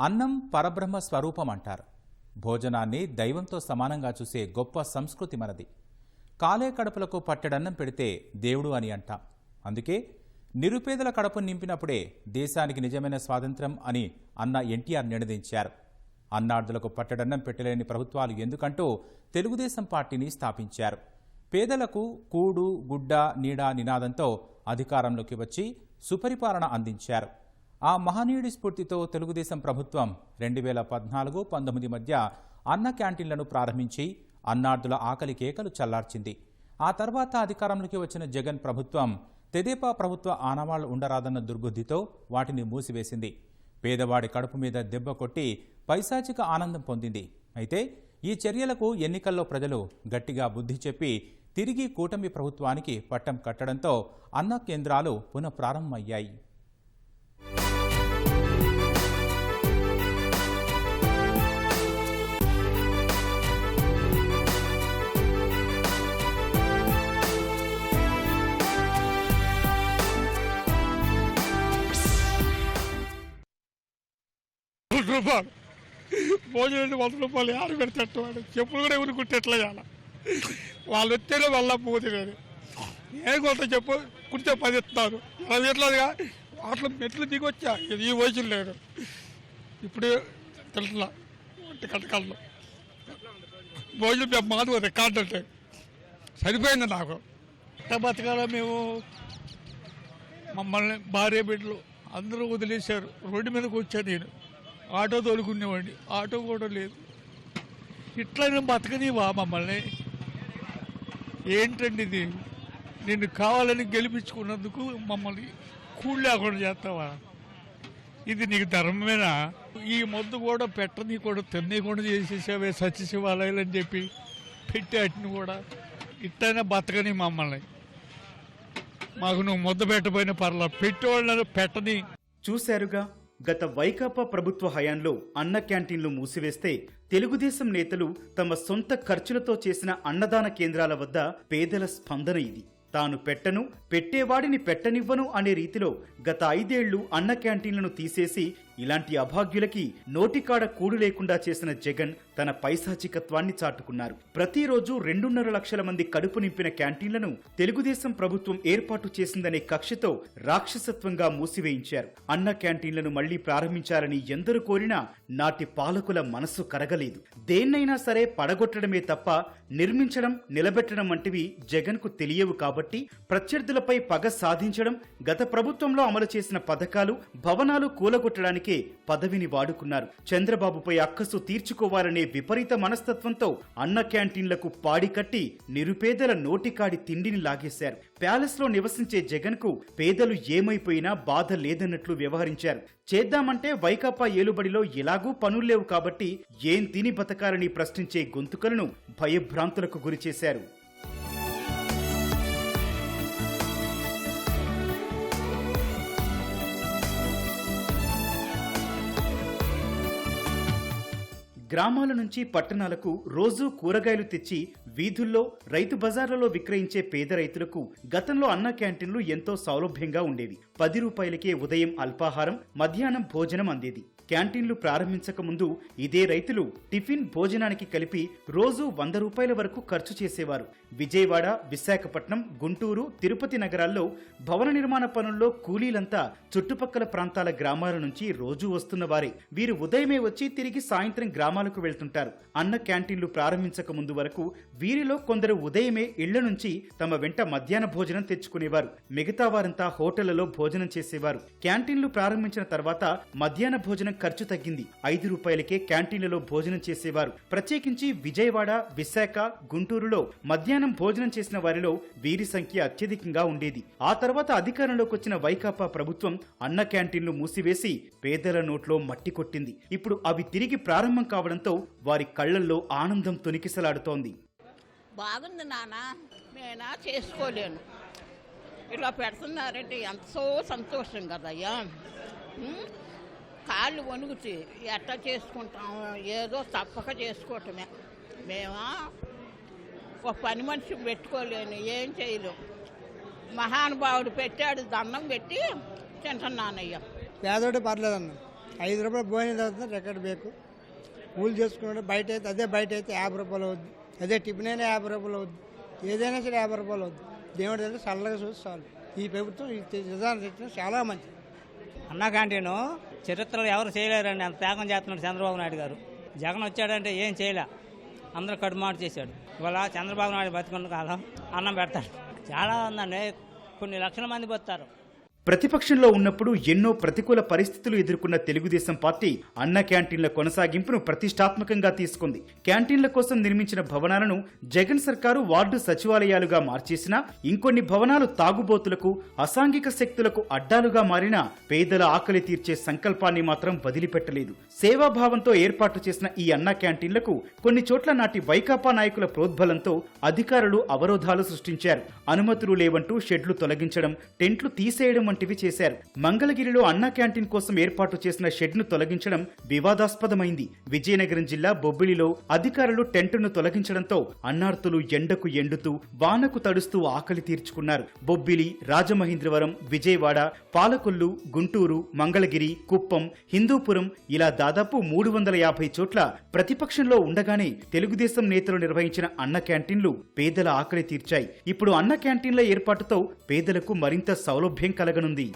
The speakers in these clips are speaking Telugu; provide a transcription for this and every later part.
అన్నం పరబ్రహ్మ స్వరూపం అంటారు భోజనాన్ని దైవంతో సమానంగా చూసే గొప్ప సంస్కృతి మనది. కాలే కడుపులకు పట్టెడన్నం పెడితే దేవుడు అని అంటాం. అందుకే నిరుపేదల కడుపు నింపినప్పుడే దేశానికి నిజమైన స్వాతంత్రం అని అన్న ఎన్టీఆర్ నినదించారు. అన్నార్థులకు పట్టడన్నం పెట్టలేని ప్రభుత్వాలు ఎందుకంటూ తెలుగుదేశం పార్టీని స్థాపించారు. పేదలకు కూడు గుడ్డ నీడ నినాదంతో అధికారంలోకి వచ్చి సుపరిపాలన అందించారు. ఆ మహనీయుడి స్ఫూర్తితో తెలుగుదేశం ప్రభుత్వం రెండు వేల పద్నాలుగు పంతొమ్మిది మధ్య అన్న క్యాంటీన్లను ప్రారంభించి అన్నార్థుల ఆకలి కేకలు చల్లార్చింది. ఆ తర్వాత అధికారంలోకి వచ్చిన జగన్ ప్రభుత్వం తెదేపా ప్రభుత్వ ఆనవాళ్ళు ఉండరాదన్న దుర్బుద్ధితో వాటిని మూసివేసింది. పేదవాడి కడుపు మీద దెబ్బ కొట్టి పైశాచిక ఆనందం పొందింది. అయితే ఈ చర్యలకు ఎన్నికల్లో ప్రజలు గట్టిగా బుద్ధి చెప్పి తిరిగి కూటమి ప్రభుత్వానికి పట్టం కట్టడంతో అన్న కేంద్రాలు పునఃప్రారంభమయ్యాయి. రూపాయలు భోజనం వంద రూపాయలు ఆరు పెడతాడు చెప్పులు కూడా ఎవరు కుట్టేట్లా చాలా వాళ్ళు వస్తేనే మళ్ళా పోతున్నారు ఏం కొంత చెప్పు కుడితే పది ఇస్తున్నారు. అలా ఎట్లాగా అట్లా మెట్లు దిగొచ్చా? ఇది ఈ వయసులో లేదు. ఇప్పుడు తెలుసులా ఒంటి కట్టకాలలో భోజనం మేము మాది రికార్డు అంటే. సరిపోయింది నాకు. బతకాల మేము? మమ్మల్ని భార్య బిడ్డలు అందరూ వదిలేశారు. రోడ్డు మీదకి వచ్చాను నేను. ఆటో తోలుకునేవాడిని. ఆటో కూడా లేదు. ఇట్లా నేను బతకనివా మమ్మల్ని. ఏంటండి ఇది? నిన్ను కావాలని గెలిపించుకున్నందుకు మమ్మల్ని కూలి లేకుండా చేస్తావా? ఇది నీకు ధర్మమేనా? ఈ మొద్దు కూడా పెట్టని కూడా తిన్నీ కూడా చేసేసావే సత్య శివాలయాలు అని చెప్పి పెట్టి వాటిని కూడా ఇట్లయినా బతకని మమ్మల్ని. మాకు నువ్వు ముద్ద పెట్టపోయిన పర్లా పెట్టేవాళ్ళని పెట్టని. చూశారుగా? గత వైకాపా ప్రభుత్వ హయాంలో అన్న క్యాంటీన్లు మూసివేస్తే తెలుగుదేశం నేతలు తమ సొంత ఖర్చులతో చేసిన అన్నదాన కేంద్రాల వద్ద పేదల స్పందన ఇది. తాను పెట్టను పెట్టేవాడిని పెట్టనివ్వను అనే రీతిలో గత ఐదేళ్ళు అన్న క్యాంటీన్లను తీసేసి ఇలాంటి అభాగ్యులకి నోటికాడ కూడు లేకుండా చేసిన జగన్ తన పైశాచికత్వాన్ని చాటుకున్నారు. ప్రతిరోజు రెండున్నర లక్షల మంది కడుపు నింపిన క్యాంటీన్లను తెలుగుదేశం ప్రభుత్వం ఏర్పాటు చేసిందనే కక్షతో రాక్షసత్వంగా మూసివేయించారు. అన్న క్యాంటీన్లను మళ్ళీ ప్రారంభించాలని ఎందరు కోరినా నాటి పాలకుల మనస్సు కరగలేదు. దేన్నైనా సరే పడగొట్టడమే తప్ప నిర్మించడం నిలబెట్టడం వంటివి జగన్కు తెలియవు కాబట్టి ప్రత్యర్థులపై పగ సాధించడం గత ప్రభుత్వంలో అమలు చేసిన పథకాలు భవనాలు కూలగొట్టడానికి పదవిని వాడుకున్నారు. చంద్రబాబుపై అక్కసు తీర్చుకోవాలనే విపరీత మనస్తత్వంతో అన్న క్యాంటీన్లకు పాడి కట్టి నిరుపేదల నోటికాడి తిండిని లాగేశారు. ప్యాలెస్లో నివసించే జగన్కు పేదలు ఏమైపోయినా బాధ లేదన్నట్లు వ్యవహరించారు. చేద్దామంటే వైకాపా ఏలుబడిలో ఎలాగూ పనుల్లేవు కాబట్టి ఏం తిని బతకాలని ప్రశ్నించే గొంతుకలను భయభ్రాంతులకు గురిచేశారు. గ్రామాల నుంచి పట్టణాలకు రోజూ కూరగాయలు తెచ్చి వీధుల్లో రైతు బజార్లలో విక్రయించే పేద రైతులకు గతంలో అన్న క్యాంటీన్లు ఎంతో సౌలభ్యంగా ఉండేవి. పది రూపాయలకే ఉదయం అల్పాహారం మధ్యాహ్నం భోజనం అందేది. క్యాంటీన్లు ప్రారంభించక ముందు ఇదే రైతులు టిఫిన్ భోజనానికి కలిపి రోజు వంద రూపాయల వరకు ఖర్చు చేసేవారు. విజయవాడ విశాఖపట్నం గుంటూరు తిరుపతి నగరాల్లో భవన నిర్మాణ పనుల్లో కూలీలంతా చుట్టుపక్కల ప్రాంతాల గ్రామాల నుంచి రోజూ వస్తున్న వారే. వీరు ఉదయమే వచ్చి తిరిగి సాయంత్రం గ్రామాలకు వెళ్తుంటారు. అన్న క్యాంటీన్లు ప్రారంభించక ముందు వరకు వీరిలో కొందరు ఉదయమే ఇళ్ళ నుంచి తమ వెంట మధ్యాహ్న భోజనం తెచ్చుకునేవారు. మిగతా వారంతా హోటళ్ళలో భోజనం చేసేవారు. క్యాంటీన్లు ప్రారంభించిన తర్వాత మధ్యాహ్న భోజనం ఖర్చు తగ్గింది. ఐదు రూపాయలకే క్యాంటీన్లలో భోజనం చేసేవారు. ప్రత్యేకించి విజయవాడ విశాఖ గుంటూరులో మధ్యాహ్నం భోజనం చేసిన వారిలో వీరి సంఖ్య అత్యధికంగా ఉండేది. ఆ తర్వాత అధికారంలోకి వచ్చిన వైకాపా ప్రభుత్వం అన్న క్యాంటీన్లు మూసివేసి పేదల నోట్లో మట్టి కొట్టింది. ఇప్పుడు అవి తిరిగి ప్రారంభం కావడంతో వారి కళ్ళల్లో ఆనందం తొనికిసలాడుతోంది. బాగుంది నాన్న. నేనా చేసుకోలేను. ఇలా పెడుతున్నారంటే ఎంతో సంతోషం కదయ్యా. కాళ్ళు వణుకుతాయి ఎట్లా చేసుకుంటాం ఏదో తప్పక చేసుకోవటమే. మేమా ఒక పని మనిషి పెట్టుకోలేను ఏం చేయలేం. మహానుభావుడు పెట్టాడు దండం పెట్టి తింటున్నానయ్యా పేదోటి పర్లేదన్న. ఐదు రూపాయలు భోజనం చదువుతుంది రికార్డు ಬೇಕು కూలి చేసుకుంటే బయట అయితే అదే బయట అయితే యాభై రూపాయలు అవుద్ది. అదే టిఫిన్ అయినా యాభై రూపాయలు అవుద్ది. ఏదైనా సరే యాభై రూపాయలు అవుద్ది. దేవుడి దగ్గర చల్లగా చూసి చాలు. ఈ ప్రభుత్వం ఈ విధానం చాలా మంచిది. అన్నా క్యాంటీన్ చరిత్రలో ఎవరు చేయలేరండి. అంత త్యాగం చేస్తున్నాడు చంద్రబాబు నాయుడు గారు. జగన్ వచ్చాడంటే ఏం చేయలే. అందరూ కడుమాటు చేశాడు. ఇవాళ చంద్రబాబు నాయుడు బతుకున్న కాలం అన్నం పెడతాడు. చాలా ఉందండి. కొన్ని లక్షల మంది బతుతారు ప్రతిపక్షంలో ఉన్నప్పుడు ఎన్నో ప్రతికూల పరిస్థితులు ఎదుర్కొన్న తెలుగుదేశం పార్టీ అన్న క్యాంటీన్ల కొనసాగింపును ప్రతిష్టాత్మకంగా తీసుకుంది. క్యాంటీన్ల కోసం నిర్మించిన భవనాలను జగన్ సర్కారు వార్డు సచివాలయాలుగా మార్చేసినా ఇంకొన్ని భవనాలు తాగుబోతులకు అసాంఘిక శక్తులకు అడ్డాలుగా మారినా పేదల ఆకలి తీర్చే సంకల్పాన్ని మాత్రం వదిలిపెట్టలేదు. సేవాభావంతో ఏర్పాటు చేసిన ఈ అన్న క్యాంటీన్లకు కొన్ని చోట్ల నాటి వైకాపా నాయకుల ప్రోద్బలంతో అధికారులు అవరోధాలు సృష్టించారు. అనుమతులు లేవంటూ షెడ్లు తొలగించడం టెంట్లు తీసేయడం వంటివి చేశారు. మంగళగిరిలో అన్న క్యాంటీన్ కోసం ఏర్పాటు చేసిన షెడ్ను తొలగించడం వివాదాస్పదమైంది. విజయనగరం జిల్లా బొబ్బిలిలో అధికారులు టెంటును తొలగించడంతో అన్నార్తులు ఎండకు ఎండుతూ వానకు తడుస్తూ ఆకలి తీర్చుకున్నారు. బొబ్బిలి రాజమహేంద్రవరం విజయవాడ పాలకొల్లు గుంటూరు మంగళగిరి కుప్పం హిందూపురం ఇలా దాదాపు మూడు వందల యాభై చోట్ల ప్రతిపక్షంలో ఉండగానే తెలుగుదేశం నేతలు నిర్వహించిన అన్న క్యాంటీన్లు పేదల ఆకలి తీర్చాయి. ఇప్పుడు అన్న క్యాంటీన్ల ఏర్పాటుతో పేదలకు మరింత సౌలభ్యం కలగ కలగనుంది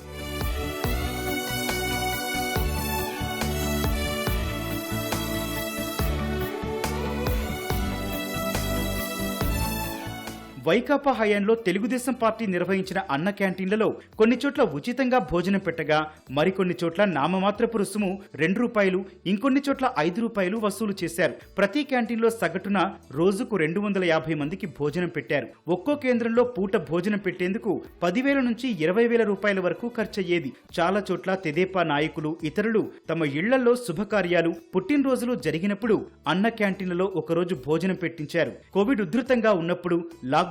వైకాపా హయాంలో తెలుగుదేశం పార్టీ నిర్వహించిన అన్న క్యాంటీన్లలో కొన్ని చోట్ల ఉచితంగా భోజనం పెట్టగా మరికొన్ని చోట్ల నామమాత్రపు రుసుము రెండు రూపాయలు ఇంకొన్ని చోట్ల ఐదు రూపాయలు వసూలు చేశారు. ప్రతి క్యాంటీన్లో సగటున రోజుకు రెండు వందల యాభై మందికి భోజనం పెట్టారు. ఒక్కో కేంద్రంలో పూట భోజనం పెట్టేందుకు పదివేల నుంచి ఇరవై వేల రూపాయల వరకు ఖర్చయ్యేది. చాలా చోట్ల తెదేపా నాయకులు ఇతరులు తమ ఇళ్ళలో శుభకార్యాలు పుట్టినరోజులు జరిగినప్పుడు అన్న క్యాంటీన్లలో ఒకరోజు భోజనం పెట్టించారు. కోవిడ్ ఉధృతంగా ఉన్నప్పుడు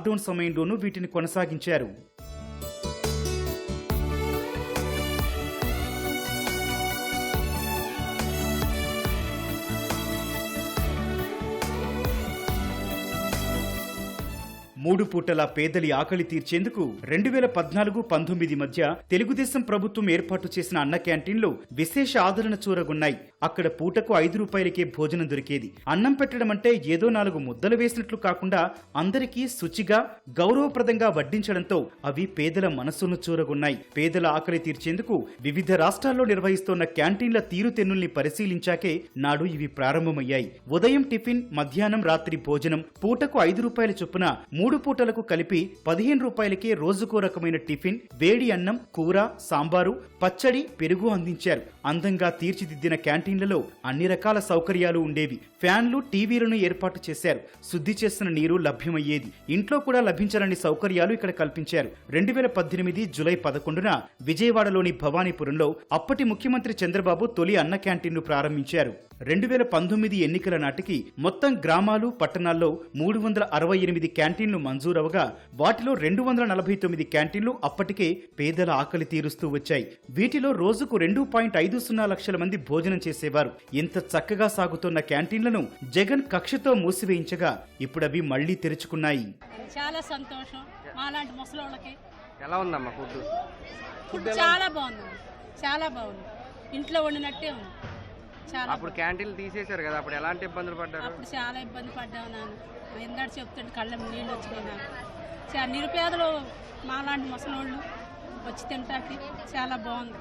లాక్డౌన్ సమయంలోనూ వీటిని కొనసాగించారు. మూడు పూటల పేదలి ఆకలి తీర్చేందుకు రెండు వేల పద్నాలుగు పంతొమ్మిది మధ్య తెలుగుదేశం ప్రభుత్వం ఏర్పాటు చేసిన అన్న క్యాంటీన్లు విశేష ఆదరణ చూరగున్నాయి. అక్కడ పూటకు ఐదు రూపాయలకే భోజనం దొరికేది. అన్నం పెట్టడం అంటే ఏదో నాలుగు ముద్దలు వేసినట్లు కాకుండా అందరికీ శుచిగా గౌరవప్రదంగా వడ్డించడంతో అవి పేదల మనస్సును చూరగున్నాయి. పేదల ఆకలి తీర్చేందుకు వివిధ రాష్ట్రాల్లో నిర్వహిస్తున్న క్యాంటీన్ల తీరుతెన్నుల్ని పరిశీలించాకే నాడు ఇవి ప్రారంభమయ్యాయి. ఉదయం టిఫిన్ మధ్యాహ్నం రాత్రి భోజనం పూటకు ఐదు రూపాయల చొప్పున మూడు పూటలకు కలిపి పదిహేను రూపాయలకే రోజుకో రకమైన టిఫిన్ వేడి అన్నం కూర సాంబారు పచ్చడి పెరుగు అందించారు. అందంగా తీర్చిదిద్దిన క్యాంటీన్లలో అన్ని రకాల సౌకర్యాలు ఉండేవి. ఫ్యాన్లు టీవీలను ఏర్పాటు చేశారు. శుద్ధి చేసిన నీరు లభ్యమయ్యేది. ఇంట్లో కూడా లభించాలని సౌకర్యాలు ఇక్కడ కల్పించారు. రెండు వేల పద్దెనిమిది జులై పదకొండున విజయవాడలోని భవానీపురంలో అప్పటి ముఖ్యమంత్రి చంద్రబాబు తొలి అన్న క్యాంటీన్ను ప్రారంభించారు. రెండు వేల పంతొమ్మిది ఎన్నికల నాటికి మొత్తం గ్రామాలు పట్టణాల్లో మూడు వందల అరవై ఎనిమిది క్యాంటీన్లు మంజూరవగా వాటిలో రెండు వందల నలభై తొమ్మిది క్యాంటీన్లు అప్పటికే పేదల ఆకలి తీరుస్తూ వచ్చాయి. వీటిలో రోజుకు రెండు పాయింట్ ఐదు సున్నా లక్షల మంది భోజనం చేసేవారు. ఇంత చక్కగా సాగుతున్న క్యాంటీన్లను జగన్ కక్షతో మూసివేయించగా ఇప్పుడవి మళ్ళీ తెరుచుకున్నాయి. చాలా సంతోషం మాలాంటి ముసలోళ్ళకి. ఎలా ఉందమ్మా ఫుడ్ ఫుడ్ చాలా బాగుంది. చాలా బాగుంది. ఇంట్లో వండినట్టే ఉంది. అప్పుడు క్యాంటీన్లు తీసేశారు కదా అప్పుడు ఎలాంటి ఇబ్బందులు పడ్డారు? అప్పుడు చాలా ఇబ్బంది పడ్డావు నాన్న. ఎందాడు చెప్తుంటే కళ్ళ నీళ్ళు వచ్చినాయి నాకు చాలా నిరుపేదలు మాలాంటి ముసలోళ్ళు వచ్చి తింటాకి చాలా బాగుంది.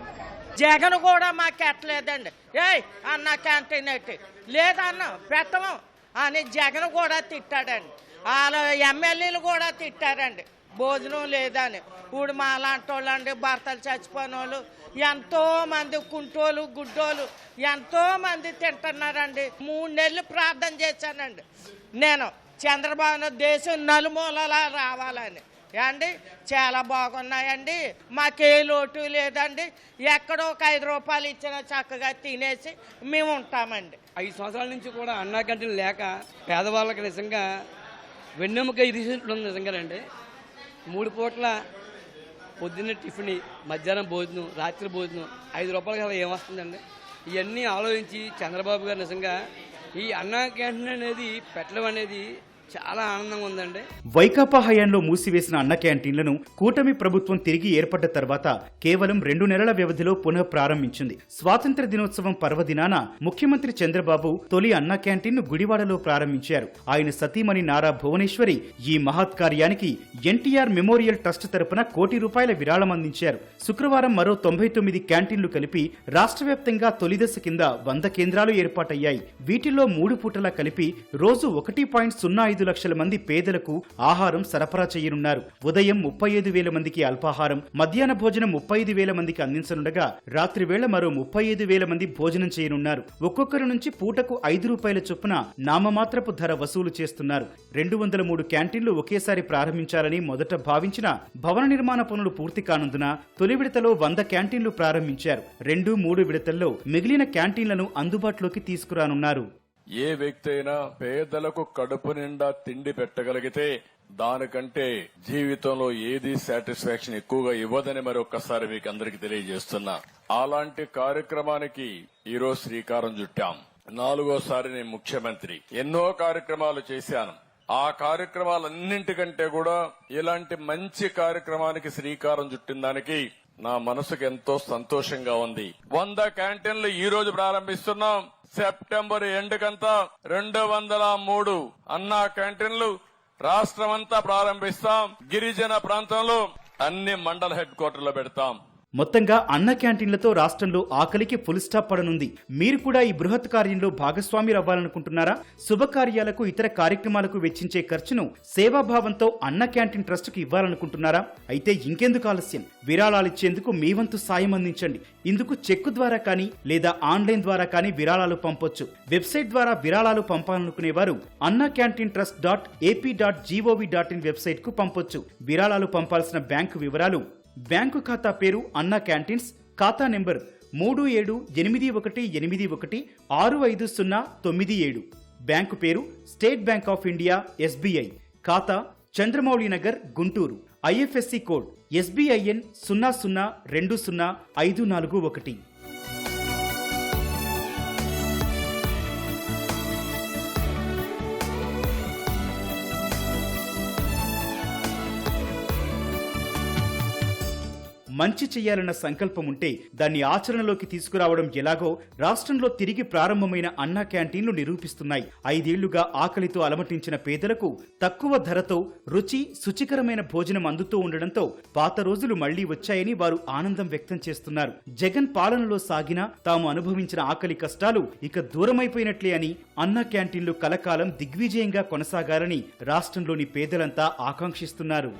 జగన్ కూడా మాకు ఎట్టలేదండి ఏయ్ అన్న క్యాంటీన్ ఎట్టి. లేదన్న పెట్టము. అని జగన్ కూడా తిట్టాడండి. వాళ్ళ ఎమ్మెల్యేలు కూడా తిట్టారండి. భోజనం లేదని. ఇప్పుడు మా లాంటి వాళ్ళండి భర్తలు చచ్చిపోయిన వాళ్ళు ఎంతో మంది కుంటోలు గుడ్డోలు ఎంతో మంది తింటున్నారండి. మూడు నెలలు ప్రార్థన చేశానండి. నేను చంద్రబాబు దేశం నలుమూలలా రావాలని. అండి చాలా బాగున్నాయండి. మాకే లోటు లేదండి. ఎక్కడో ఒక ఐదు రూపాయలు ఇచ్చినా చక్కగా తినేసి మేము ఉంటామండి. ఐదు సంవత్సరాల నుంచి కూడా అన్నా క్యాంటీన్ లేక పేదవాళ్ళకి నిజంగా వెన్నెముక ఇది నిజంగానండి. మూడు పూట్ల పొద్దున్న టిఫిన్ మధ్యాహ్నం భోజనం రాత్రి భోజనం. ఐదు రూపాయలు కదా ఏమొస్తుందండి ఇవన్నీ ఆలోచించి చంద్రబాబు గారు నిజంగా ఈ అన్నా క్యాంటీన్ అనేది పెట్టడం అనేది చాలా ఆనందంగా ఉందండి. వైకాపా హయాంలో మూసివేసిన అన్న క్యాంటీన్లను కూటమి ప్రభుత్వం తిరిగి ఏర్పడ్డ తర్వాత కేవలం రెండు నెలల వ్యవధిలో పునః ప్రారంభించింది స్వాతంత్ర దినోత్సవం పర్వదినాన ముఖ్యమంత్రి చంద్రబాబు తొలి అన్న క్యాంటీన్ను గుడివాడలో ప్రారంభించారు. ఆయన సతీమణి నారా భువనేశ్వరి ఈ మహత్ కార్యానికి ఎన్టీఆర్ మెమోరియల్ ట్రస్ట్ తరపున కోటి రూపాయల విరాళం అందించారు. శుక్రవారం మరో తొంభై తొమ్మిది క్యాంటీన్లు కలిపి రాష్ట్ర వ్యాప్తంగా తొలిదశ కింద వంద కేంద్రాలు ఏర్పాటయ్యాయి. వీటిల్లో మూడు పూటలా కలిపి రోజు ఒకటి పాయింట్ సున్నా ఐదు లక్షల మంది పేదలకు ఆహారం సరఫరా చేయనున్నారు. ఉదయం ముప్పై ఐదు వేల మందికి అల్పాహారం మధ్యాహ్న భోజనం ముప్పై ఐదు వేల మందికి అందించనుండగా రాత్రి వేళ మరో ముప్పై ఐదు వేల మంది భోజనం చేయనున్నారు. ఒక్కొక్కరి నుంచి పూటకు ఐదు రూపాయల చొప్పున నామమాత్రపు ధర వసూలు చేస్తున్నారు. రెండు వందల మూడు క్యాంటీన్లు ఒకేసారి ప్రారంభించాలని మొదట భావించిన భవన నిర్మాణ పనులు పూర్తి కానందున తొలి విడతలో వంద క్యాంటీన్లు ప్రారంభించారు. రెండు మూడు విడతల్లో మిగిలిన క్యాంటీన్లను అందుబాటులోకి తీసుకురానున్నారు. ఏ వ్యక్తి అయినా పేదలకు కడుపు నిండా తిండి పెట్టగలిగితే దానికంటే జీవితంలో ఏది సాటిస్ఫాక్షన్ ఎక్కువగా ఇవ్వదని మరొకసారి మీకు అందరికి తెలియజేస్తున్నా. అలాంటి కార్యక్రమానికి ఈరోజు శ్రీకారం చుట్టాం. నాలుగోసారి నేను ముఖ్యమంత్రి. ఎన్నో కార్యక్రమాలు చేశాను. ఆ కార్యక్రమాలన్నింటికంటే కూడా ఇలాంటి మంచి కార్యక్రమానికి శ్రీకారం చుట్టిన దానికి నా మనసుకు ఎంతో సంతోషంగా ఉంది. వంద క్యాంటీన్లు ఈ రోజు ప్రారంభిస్తున్నాం. సెప్టెంబర్ ఎండుకంతా రెండు వందల మూడు అన్నా క్యాంటీన్లు రాష్ట్రమంతా ప్రారంభిస్తాం. గిరిజన ప్రాంతంలో అన్ని మండల హెడ్ క్వార్టర్లో పెడతాం. మొత్తంగా అన్న క్యాంటీన్లతో రాష్ట్రంలో ఆకలికి ఫుల్ స్టాప్ పడనుంది. మీరు కూడా ఈ బృహత్ కార్యంలో భాగస్వామి అవ్వాలనుకుంటున్నారా శుభకార్యాలకు ఇతర కార్యక్రమాలకు వెచ్చించే ఖర్చును సేవాభావంతో అన్న క్యాంటీన్ ట్రస్ట్కి ఇవ్వాలనుకుంటున్నారా? అయితే ఇంకెందుకు ఆలస్యం? విరాళాలిచ్చేందుకు మీ వంతు సాయం అందించండి. ఇందుకు చెక్కు ద్వారా కానీ లేదా ఆన్లైన్ ద్వారా కానీ విరాళాలు పంపొచ్చు. వెబ్సైట్ ద్వారా విరాళాలు పంపాలనుకునేవారు Anna canteen trust dot AP dot gov dot in వెబ్సైట్కు పంపొచ్చు. విరాళాలు పంపాల్సిన బ్యాంకు వివరాలు బ్యాంకు ఖాతా పేరు అన్నా క్యాంటీన్స్ ఖాతా నెంబర్ మూడు ఏడు ఎనిమిది ఒకటి ఎనిమిది ఒకటి ఆరు ఐదు సున్నా తొమ్మిది ఏడు. బ్యాంకు పేరు State Bank of India SBI. ఖాతా Chandramouli Nagar Guntur. IFSC code SBIN సున్నా సున్నా రెండు సున్నా ఐదు నాలుగు ఒకటి. మంచి చేయాలన్న సంకల్పం ఉంటే దాన్ని ఆచరణలోకి తీసుకురావడం ఎలాగో రాష్ట్రంలో తిరిగి ప్రారంభమైన అన్నా క్యాంటీన్లు నిరూపిస్తున్నాయి. ఐదేళ్ళుగా ఆకలితో అలమటించిన పేదలకు తక్కువ ధరతో రుచి శుచికరమైన భోజనం అందుతూ ఉండడంతో పాత రోజులు మళ్ళీ వచ్చాయని వారు ఆనందం వ్యక్తం చేస్తున్నారు. జగన్ పాలనలో సాగిన తాము అనుభవించిన ఆకలి కష్టాలు ఇక దూరమైపోయినట్లే అని అన్నా క్యాంటీన్లు కలకాలం దిగ్విజయంగా కొనసాగాలని రాష్ట్రంలోని పేదలంతా ఆకాంక్షిస్తున్నారు.